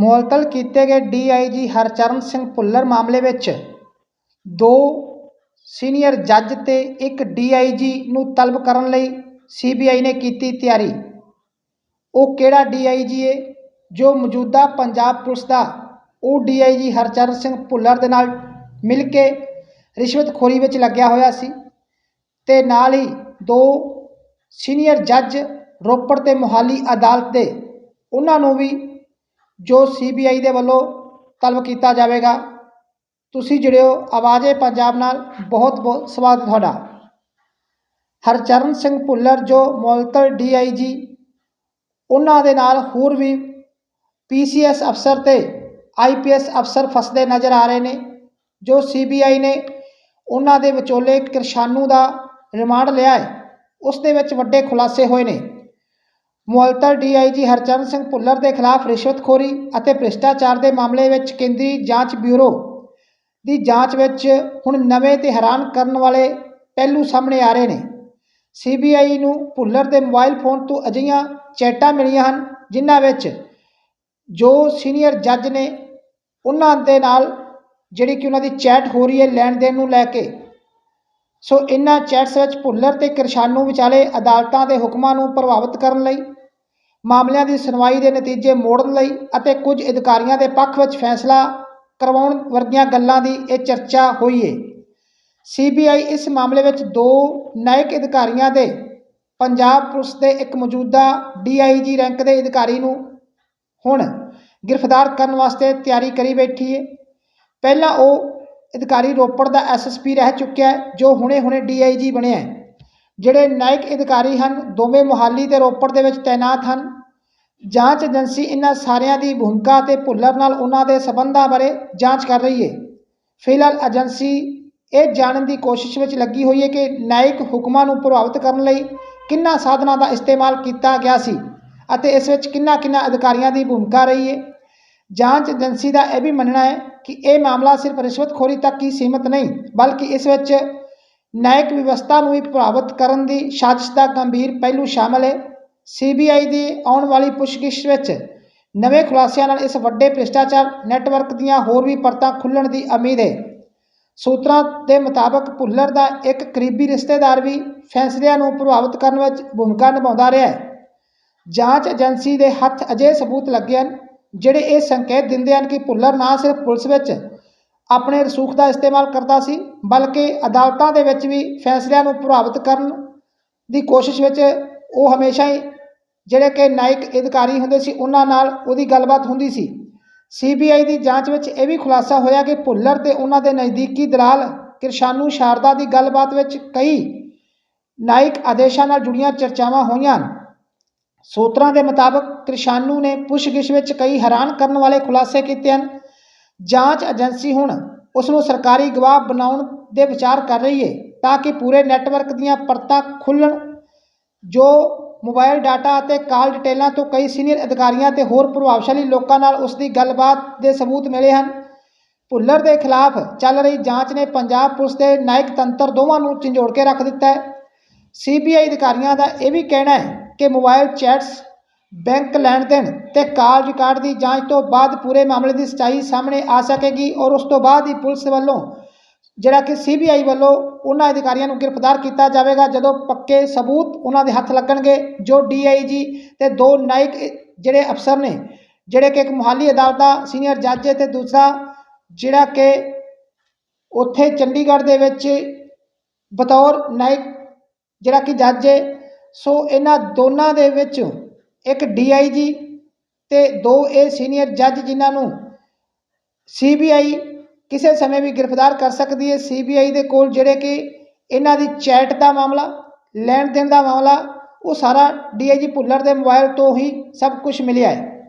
ਮੁਅੱਤਲ ਕੀਤੇ ਗਏ ਡੀਆਈਜੀ ਹਰਚਰਨ ਸਿੰਘ ਭੁੱਲਰ ਮਾਮਲੇ ਵਿੱਚ ਦੋ ਸੀਨੀਅਰ ਜੱਜ ਤੇ ਇੱਕ ਡੀਆਈਜੀ ਨੂੰ ਤਲਬ ਕਰਨ ਲਈ ਸੀਬੀਆਈ ਨੇ ਕੀਤੀ ਤਿਆਰੀ। ਉਹ ਕਿਹੜਾ ਡੀਆਈਜੀ ਏ? ਜੋ ਮੌਜੂਦਾ ਪੰਜਾਬ ਪੁਲਿਸ ਦਾ ਉਹ ਡੀਆਈਜੀ ਹਰਚਰਨ ਸਿੰਘ ਭੁੱਲਰ ਦੇ ਨਾਲ ਮਿਲ ਕੇ ਰਿਸ਼ਵਤਖੋਰੀ ਵਿੱਚ ਲੱਗਿਆ ਹੋਇਆ ਸੀ ਤੇ ਨਾਲ ਹੀ ਦੋ ਸੀਨੀਅਰ ਜੱਜ ਰੋਪੜ ਤੇ ਮੋਹਾਲੀ ਅਦਾਲਤ ਦੇ ਉਹਨਾਂ ਨੂੰ ਵੀ ਜੋ ਸੀਬੀਆਈ ਦੇ ਵੱਲੋਂ ਤਲਬ ਕੀਤਾ ਜਾਵੇਗਾ, ਤੁਸੀਂ ਜੁੜਿਓ ਆਵਾਜ਼ੇ ਪੰਜਾਬ ਨਾਲ। ਬਹੁਤ ਬਹੁਤ ਸਵਾਗਤ ਤੁਹਾਡਾ। ਹਰਚਰਨ ਸਿੰਘ ਭੁੱਲਰ ਜੋ ਮੁਅੱਤਲ ਡੀਆਈਜੀ ਉਹਨਾਂ ਦੇ ਨਾਲ ਹੋਰ ਵੀ ਪੀਸੀਐਸ ਅਫਸਰ ਤੇ ਆਈਪੀਐਸ ਅਫਸਰ ਫਸਦੇ ਨਜ਼ਰ ਆ ਰਹੇ ਨੇ, ਜੋ ਸੀਬੀਆਈ ਨੇ ਉਹਨਾਂ ਦੇ ਵਿਚੋਲੇ ਕਿਰਸ਼ਾਨੂ ਦਾ ਰਿਮਾਂਡ ਲਿਆ ਹੈ। ਉਸ ਦੇ ਵਿੱਚ ਵੱਡੇ ਖੁਲਾਸੇ ਹੋਏ ਨੇ। ਮੁਅੱਤਲ ਡੀਆਈਜੀ ਹਰਚਰਨ ਸਿੰਘ ਭੁੱਲਰ ਦੇ ਖਿਲਾਫ ਰਿਸ਼ਵਤਖੋਰੀ ਅਤੇ ਭ੍ਰਿਸ਼ਟਾਚਾਰ ਦੇ ਮਾਮਲੇ ਵਿੱਚ ਕੇਂਦਰੀ ਜਾਂਚ ਬਿਊਰੋ ਦੀ ਜਾਂਚ ਵਿੱਚ ਹੁਣ ਨਵੇਂ ਤੇ ਹੈਰਾਨ ਕਰਨ ਵਾਲੇ ਪਹਿਲੂ ਸਾਹਮਣੇ ਆ ਰਹੇ ਨੇ। ਸੀਬੀਆਈ ਨੂੰ ਭੁੱਲਰ ਦੇ ਮੋਬਾਈਲ ਫੋਨ ਤੋਂ ਅਜਿਹੀਆਂ ਚੈਟਾਂ ਮਿਲੀਆਂ ਹਨ, ਜਿਨ੍ਹਾਂ ਵਿੱਚ ਜੋ ਸੀਨੀਅਰ ਜੱਜ ਨੇ ਉਹਨਾਂ ਦੇ ਨਾਲ ਜਿਹੜੀ ਕਿ ਉਹਨਾਂ ਦੀ ਚੈਟ ਹੋ ਰਹੀ ਹੈ ਲੈਣ ਦੇਣ ਨੂੰ ਲੈ ਕੇ। ਸੋ ਇਨ੍ਹਾਂ ਚੈਟਸ ਵਿੱਚ ਭੁੱਲਰ ਤੇ ਕਿਰਸ਼ਾਨੂ ਵਿਚਾਲੇ ਅਦਾਲਤਾਂ ਦੇ ਹੁਕਮਾਂ ਨੂੰ ਪ੍ਰਭਾਵਿਤ ਕਰਨ ਲਈ ਮਾਮਲਿਆਂ ਦੀ ਸੁਣਵਾਈ ਦੇ ਨਤੀਜੇ ਮੋੜਨ ਲਈ ਅਤੇ ਕੁਝ ਅਧਿਕਾਰੀਆਂ ਦੇ ਪੱਖ ਵਿੱਚ ਫੈਸਲਾ ਕਰਵਾਉਣ ਵਰਗੀਆਂ ਗੱਲਾਂ ਦੀ ਇਹ ਚਰਚਾ ਹੋਈ ਹੈ ਸੀਬੀਆਈ ਇਸ ਮਾਮਲੇ ਵਿੱਚ ਦੋ ਨਾਇਕ ਅਧਿਕਾਰੀਆਂ ਦੇ ਪੰਜਾਬ ਪੁਲਿਸ ਦੇ ਇੱਕ ਮੌਜੂਦਾ ਡੀਆਈਜੀ ਰੈਂਕ ਦੇ ਅਧਿਕਾਰੀ ਨੂੰ ਹੁਣ ਗ੍ਰਿਫਤਾਰ ਕਰਨ ਵਾਸਤੇ ਤਿਆਰੀ ਕਰੀ ਬੈਠੀ ਹੈ ਪਹਿਲਾਂ ਉਹ ਅਧਿਕਾਰੀ ਰੋਪੜ ਦਾ ਐਸਐਸਪੀ ਰਹਿ ਚੁੱਕਿਆ ਜੋ ਹੁਣੇ-ਹੁਣੇ ਡੀਆਈਜੀ ਬਣਿਆ ਹੈ। ਜਿਹੜੇ ਨਾਇਕ ਅਧਿਕਾਰੀ ਹਨ, ਦੋਵੇਂ ਮੁਹਾਲੀ ਤੇ ਰੋਪੜ ਦੇ ਵਿੱਚ ਤਾਇਨਾਤ ਹਨ। ਜਾਂਚ ਏਜੰਸੀ ਇਹਨਾਂ ਸਾਰਿਆਂ ਦੀ ਭੂਮਿਕਾ ਤੇ ਭੁੱਲਰ ਨਾਲ ਉਹਨਾਂ ਦੇ ਸਬੰਧਾਂ ਬਾਰੇ ਜਾਂਚ ਕਰ ਰਹੀ ਹੈ ਫਿਲਹਾਲ ਏਜੰਸੀ ਇਹ ਜਾਣਨ ਦੀ ਕੋਸ਼ਿਸ਼ ਵਿੱਚ ਲੱਗੀ ਹੋਈ ਹੈ ਕਿ ਨਾਇਕ ਹੁਕਮਾਂ ਨੂੰ ਪ੍ਰਭਾਵਿਤ ਕਰਨ ਲਈ ਕਿੰਨਾ ਸਾਧਨਾਂ ਦਾ ਇਸਤੇਮਾਲ ਕੀਤਾ ਗਿਆ ਸੀ ਅਤੇ ਇਸ ਵਿੱਚ ਕਿੰਨਾ ਕਿੰਨਾ ਅਧਿਕਾਰੀਆਂ ਦੀ ਭੂਮਿਕਾ ਰਹੀ ਹੈ ਜਾਂਚ ਏਜੰਸੀ ਦਾ ਇਹ ਵੀ ਮੰਨਣਾ ਹੈ ਕਿ ਇਹ ਮਾਮਲਾ ਸਿਰਫ ਰਿਸ਼ਵਤਖੋਰੀ ਤੱਕ ਹੀ ਸੀਮਿਤ ਨਹੀਂ, ਬਲਕਿ ਇਸ ਵਿੱਚ ਨਿਆਇਕ ਵਿਵਸਥਾ ਨੂੰ ਵੀ ਪ੍ਰਭਾਵਿਤ ਕਰਨ ਦੀ ਸਾਜ਼ਿਸ਼ ਦਾ ਗੰਭੀਰ ਪਹਿਲੂ ਸ਼ਾਮਲ ਹੈ। ਸੀਬੀਆਈ ਦੀ ਆਉਣ ਵਾਲੀ ਪੁੱਛਗਿੱਛ ਵਿੱਚ ਨਵੇਂ ਖੁਲਾਸਿਆਂ ਨਾਲ ਇਸ ਵੱਡੇ ਭ੍ਰਿਸ਼ਟਾਚਾਰ ਨੈਟਵਰਕ ਦੀਆਂ ਹੋਰ ਵੀ ਪਰਤਾਂ ਖੁੱਲਣ ਦੀ ਉਮੀਦ ਹੈ। ਸੂਤਰਾਂ ਦੇ ਮੁਤਾਬਕ ਭੁੱਲਰ ਦਾ ਇੱਕ ਕਰੀਬੀ ਰਿਸ਼ਤੇਦਾਰ ਵੀ ਫੈਸਲਿਆਂ ਨੂੰ ਪ੍ਰਭਾਵਿਤ ਕਰਨ ਵਿੱਚ ਭੂਮਿਕਾ ਨਿਭਾਉਂਦਾ ਰਿਹਾ ਹੈ। ਜਾਂਚ ਏਜੰਸੀ ਦੇ ਹੱਥ ਅਜੇ ਸਬੂਤ ਲੱਗੇ ਹਨ, ਜਿਹੜੇ ਇਹ ਸੰਕੇਤ ਦਿੰਦੇ ਹਨ ਕਿ ਭੁੱਲਰ ਨਾ ਸਿਰਫ ਪੁਲਿਸ ਵਿੱਚ ਆਪਣੇ ਰਸੂਖ ਦਾ ਇਸਤੇਮਾਲ ਕਰਦਾ ਸੀ, ਬਲਕਿ ਅਦਾਲਤਾਂ ਦੇ ਵਿੱਚ ਵੀ ਫੈਸਲਿਆਂ ਨੂੰ ਪ੍ਰਭਾਵਿਤ ਕਰਨ ਦੀ ਕੋਸ਼ਿਸ਼ ਵਿੱਚ ਉਹ ਹਮੇਸ਼ਾ ਹੀ ਜਿਹੜੇ ਕਿ ਨਾਇਕ ਅਧਿਕਾਰੀ ਹੁੰਦੇ ਸੀ, ਉਹਨਾਂ ਨਾਲ ਉਹਦੀ ਗੱਲਬਾਤ ਹੁੰਦੀ ਸੀ। ਸੀਬੀਆਈ ਦੀ ਜਾਂਚ ਵਿੱਚ ਇਹ ਵੀ ਖੁਲਾਸਾ ਹੋਇਆ ਕਿ ਭੁੱਲਰ ਤੇ ਉਹਨਾਂ ਦੇ ਨਜ਼ਦੀਕੀ ਦਲਾਲ ਕਿਰਸ਼ਾਨੂ ਸ਼ਾਰਦਾ ਦੀ ਗੱਲਬਾਤ ਵਿੱਚ ਕਈ ਨਾਇਕ ਆਦੇਸ਼ਾਂ ਨਾਲ ਜੁੜੀਆਂ ਚਰਚਾਵਾਂ ਹੋਈਆਂ ਹਨ। ਸੂਤਰਾਂ ਦੇ ਮੁਤਾਬਕ ਕਿਰਸ਼ਾਨੂ ਨੇ ਪੁੱਛਗਿੱਛ ਵਿੱਚ ਕਈ ਹੈਰਾਨ ਕਰਨ ਵਾਲੇ ਖੁਲਾਸੇ ਕੀਤੇ ਹਨ। ਜਾਂਚ ਏਜੰਸੀ ਹੁਣ ਉਸ ਨੂੰ ਸਰਕਾਰੀ ਗਵਾਹ ਬਣਾਉਣ ਦੇ ਵਿਚਾਰ ਕਰ ਰਹੀ ਹੈ ਤਾਂ ਕਿ ਪੂਰੇ ਨੈਟਵਰਕ ਦੀਆਂ ਪਰਤਾਂ ਖੁੱਲਣ, ਜੋ ਮੋਬਾਈਲ ਡਾਟਾ ਅਤੇ ਕਾਲ ਡਿਟੇਲਾਂ ਤੋਂ ਕਈ ਸੀਨੀਅਰ ਅਧਿਕਾਰੀਆਂ ਤੇ ਹੋਰ ਪ੍ਰਭਾਵਸ਼ਾਲੀ ਲੋਕਾਂ ਨਾਲ ਉਸ ਦੀ ਗੱਲਬਾਤ ਦੇ ਸਬੂਤ ਮਿਲੇ ਹਨ। ਭੁੱਲਰ ਦੇ ਖਿਲਾਫ ਚੱਲ ਰਹੀ ਜਾਂਚ ਨੇ ਪੰਜਾਬ ਪੁਲਿਸ ਦੇ ਨਾਇਕ ਤੰਤਰ ਦੋਵਾਂ ਨੂੰ ਝੰਜੋੜ ਕੇ ਰੱਖ ਦਿੱਤਾ ਹੈ। ਸੀਬੀਆਈ ਅਧਿਕਾਰੀਆਂ ਦਾ ਇਹ ਵੀ ਕਹਿਣਾ ਹੈ ਕਿ ਮੋਬਾਈਲ ਚੈਟਸ ਬੈਂਕ ਲੈਣ ਦੇਣ ਤੇ ਕਾਲ ਰਿਕਾਰਡ ਦੀ ਜਾਂਚ ਤੋਂ ਬਾਅਦ ਪੂਰੇ ਮਾਮਲੇ ਦੀ ਸਚਾਈ ਸਾਹਮਣੇ ਆ ਸਕੇਗੀ ਔਰ ਉਸ ਤੋਂ ਬਾਅਦ ਹੀ ਪੁਲਿਸ ਵੱਲੋਂ ਜਿਹੜਾ ਕਿ ਸੀਬੀਆਈ ਵੱਲੋਂ ਉਹਨਾਂ ਅਧਿਕਾਰੀਆਂ ਨੂੰ ਗ੍ਰਿਫਤਾਰ ਕੀਤਾ ਜਾਵੇਗਾ, ਜਦੋਂ ਪੱਕੇ ਸਬੂਤ ਉਹਨਾਂ ਦੇ ਹੱਥ ਲੱਗਣਗੇ, ਜੋ ਡੀਆਈਜੀ ਤੇ ਦੋ ਨਾਇਕ ਜਿਹੜੇ ਅਫਸਰ ਨੇ, ਜਿਹੜੇ ਕਿ ਇੱਕ ਮੁਹਾਲੀ ਅਦਾਲਤ ਦਾ ਸੀਨੀਅਰ ਜੱਜ ਹੈ ਤੇ ਦੂਸਰਾ ਜਿਹੜਾ ਕਿ ਉੱਥੇ ਚੰਡੀਗੜ੍ਹ ਦੇ ਵਿੱਚ ਬਤੌਰ ਨਾਇਕ ਜਿਹੜਾ ਕਿ ਜੱਜ ਹੈ, ਸੋ ਇਹਨਾਂ ਦੋਨਾਂ ਦੇ ਵਿੱਚ ਇੱਕ ਡੀਆਈਜੀ ਤੇ ਦੋ ਇਹ ਸੀਨੀਅਰ ਜੱਜ ਜਿਨ੍ਹਾਂ ਨੂੰ ਸੀਬੀਆਈ ਕਿਸੇ ਸਮੇਂ ਵੀ ਗ੍ਰਿਫਤਾਰ ਕਰ ਸਕਦੀ ਹੈ। ਸੀਬੀਆਈ ਦੇ ਕੋਲ ਜਿਹੜੇ ਕਿ ਇਹਨਾਂ ਦੀ ਚੈਟ ਦਾ ਮਾਮਲਾ, ਲੈਣ ਦੇਣ ਦਾ ਮਾਮਲਾ, ਉਹ ਸਾਰਾ ਡੀਆਈਜੀ ਭੁੱਲਰ ਦੇ ਮੋਬਾਈਲ ਤੋਂ ਹੀ ਸਭ ਕੁਝ ਮਿਲਿਆ ਹੈ।